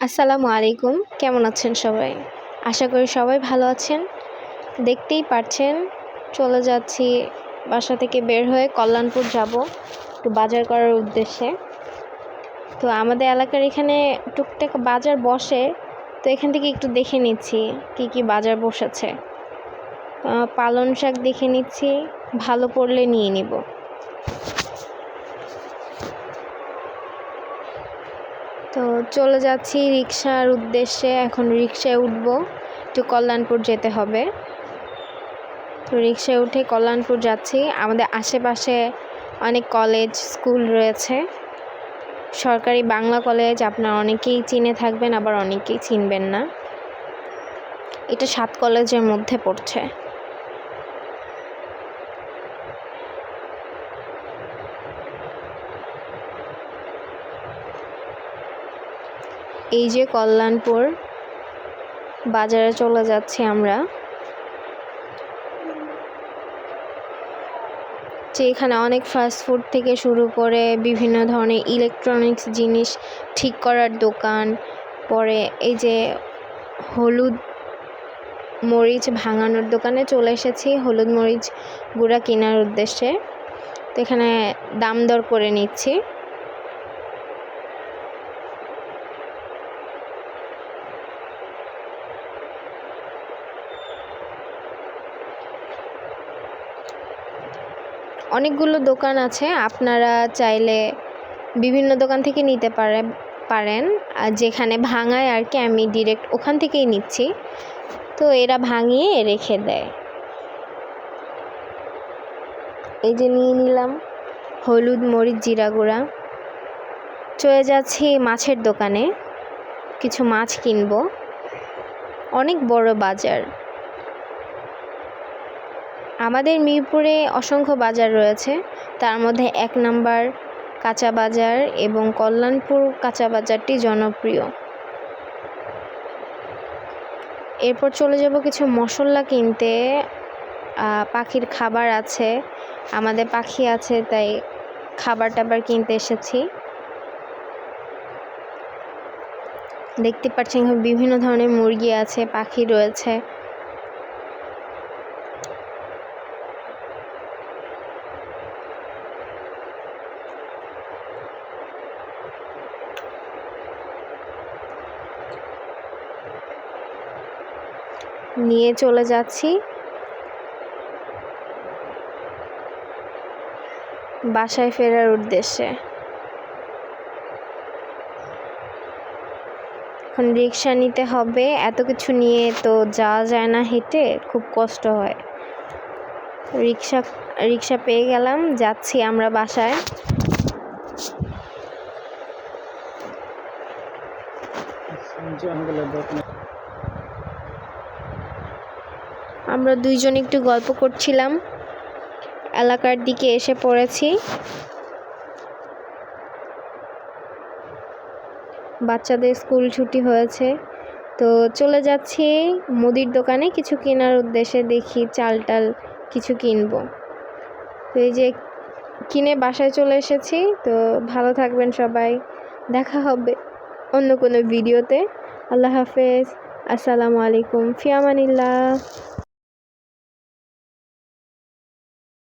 আসসালামু আলাইকুম। কেমন আছেন সবাই? আশা করি সবাই ভালো আছেন। দেখতেই পারছেন চলে যাচ্ছি বাসা থেকে বের হয়ে কল্যাণপুর যাব একটু বাজার করার উদ্দেশ্যে। তো আমাদের এলাকার এখানে টুকটাক বাজার বসে তো এখান থেকে একটু দেখে নিচ্ছি কি কি বাজার বসেছে। আহ, পালং শাক দেখে নিচ্ছি ভালো পড়লে নিয়ে নিব। তো চলে যাচ্ছি রিক্সার উদ্দেশ্যে। এখন রিক্সায় উঠব। একটু কল্যাণপুর যেতে হবে। তো রিক্সায় উঠে কল্যাণপুর যাচ্ছি। আমাদের আশেপাশে অনেক কলেজ, স্কুল রয়েছে। সরকারি বাংলা কলেজ আপনার অনেকেই চিনে থাকবেন, আবার অনেকেই চিনবেন না। এটা সাত কলেজের মধ্যে পড়ছে। এই যে কল্যাণপুর বাজারে চলে যাচ্ছি আমরা। যে এখানে অনেক ফাস্ট ফুড থেকে শুরু করে বিভিন্ন ধরনের ইলেকট্রনিক্স জিনিস ঠিক করার দোকান, পরে এই যে হলুদ মরিচ ভাঙানোর দোকানে চলে এসেছি, হলুদ মরিচ গুঁড়া কেনার উদ্দেশ্যে। তো এখানে দাম দর করে নিচ্ছি। অনেকগুলো দোকান আছে, আপনারা চাইলে বিভিন্ন দোকান থেকে নিতে পারে, পারেন। যেখানে ভাঙায় আর কি, আমি ডিরেক্ট ওখান থেকেই নিচ্ছি। তো এরা ভাঙিয়ে রেখে দেয়। এই যে নিয়ে নিলাম হলুদ মরিচ জিরা গুঁড়া। চলে যাচ্ছি মাছের দোকানে। কিছু মাছ কিনবো। অনেক বড় বাজার। আমাদের মিরপুরে অসংখ্য বাজার রয়েছে। তার মধ্যে এক নাম্বার কাঁচা বাজার এবং কল্যাণপুর কাঁচা বাজারটি জনপ্রিয়। এরপর চলে যাব কিছু মশলা কিনতে। পাখির খাবার আছে। আমাদের পাখি আছে, তাই খাবার টাবার কিনতে এসেছি। দেখতে পাচ্ছেন বিভিন্ন ধরনের মুরগি আছে, পাখি রয়েছে। নিয়ে চলে যাচ্ছি। বাসায় ফেরার উদ্দেশ্যে। এখন রিক্সা নিতে হবে, এত কিছু নিয়ে তো যাওয়া যায় না হেঁটে, খুব কষ্ট হয়। রিক্সা রিক্সা পেয়ে গেলাম, যাচ্ছি আমরা বাসায়। আমরা দুইজন একটু গল্প করছিলাম। এলাকার দিকে এসে পড়েছি। বাচ্চাদের স্কুল ছুটি হয়েছে। তো চলে যাচ্ছি মুদির দোকানে কিছু কেনার উদ্দেশ্যে দেখি চাল টাল কিছু কিনবো। তো এই যে কিনে বাসায় চলে এসেছি। তো ভালো থাকবেন সবাই। দেখা হবে অন্য কোনো ভিডিওতে। আল্লাহ হাফেজ। আসসালামু আলাইকুম। ফিয়ামানিল্লাহ।